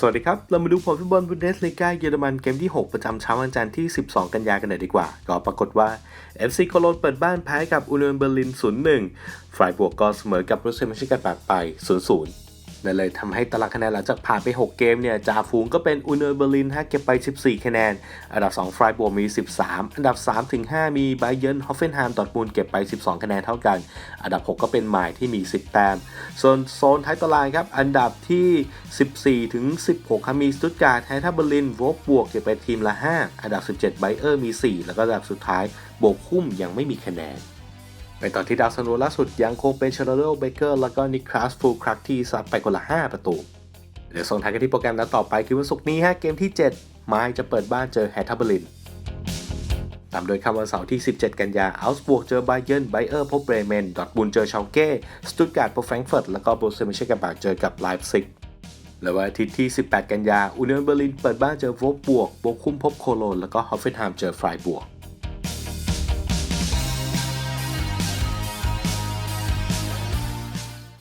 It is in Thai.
สวัสดีครับ เรามาดูผลฟุตบอลบุนเดสลีกาเยอรมันเกมที่ 6 ประจำเช้าวันจันทร์ที่ 12 กันยายนกันหน่อยดีกว่า ก็ปรากฏว่า FC โคโลนเปิดบ้านแพ้กับอูเลนเบอร์ลิน 0-1 ฝ่ายบวกก็เสมอกับรูเซมนชิกันปากไป 0-0 นั่นเลยทำให้ตารางคะแนนหลังจากผ่านไป 6 เกมเนี่ยจ่าฝูงก็เป็นอูเนียนเบอร์ลินฮะเก็บไป 14 คะแนน อันดับ 2 ฟรายบวกมี 13 อันดับ 3-5 มีไบเยนฮอฟเฟนไฮม์ดอร์ทมูลเก็บไป 12 คะแนนเท่ากัน อันดับ 6 ก็เป็นหมายที่มี 10 แต้ม ส่วนโซนท้ายตารางครับ อันดับที่ 14 ถึง 16ครับมีสตุตการ์ดแฮท่าเบอร์ลินโวกบวกเก็บไปทีมละ 5 อันดับ 17 ไบเออร์มี 4 แล้วก็อันดับสุดท้ายโบกคุ้มยังไม่มีคะแนน ไปต่อที่ดาวซันโวล่าสุดยังคงเป็นชาร์โลเบเกอร์แล้วก็นิคลาสฟูลครักที่ซัดไปคนละ 5 ประตู เดี๋ยวส่งท้ายกันที่โปรแกรมนัดต่อไปคือวันศุกร์นี้ฮะเกมที่ 7 ไม้จะเปิดบ้านเจอแฮท่าเบอร์ลินตามโดยคำวันเสาร์ที่ 17 กันยาอัลส์บวกเจอไบเยนไบเออร์พบเบรเมน ดอทบุนเจอชาลเก้สตุตการ์ดพบแฟรงก์เฟิร์ตแล้วก็โบรเซมิเชกันบากเจอกับไลฟ์ซิกและวันอาทิตย์ที่ 18 กันยาอูเนียนเบอร์ลินเปิดบ้านเจอโวกบวกโบคุมพบโคโลนแล้วก็ฮอฟเฟนไฮม์เจอฟรายบวก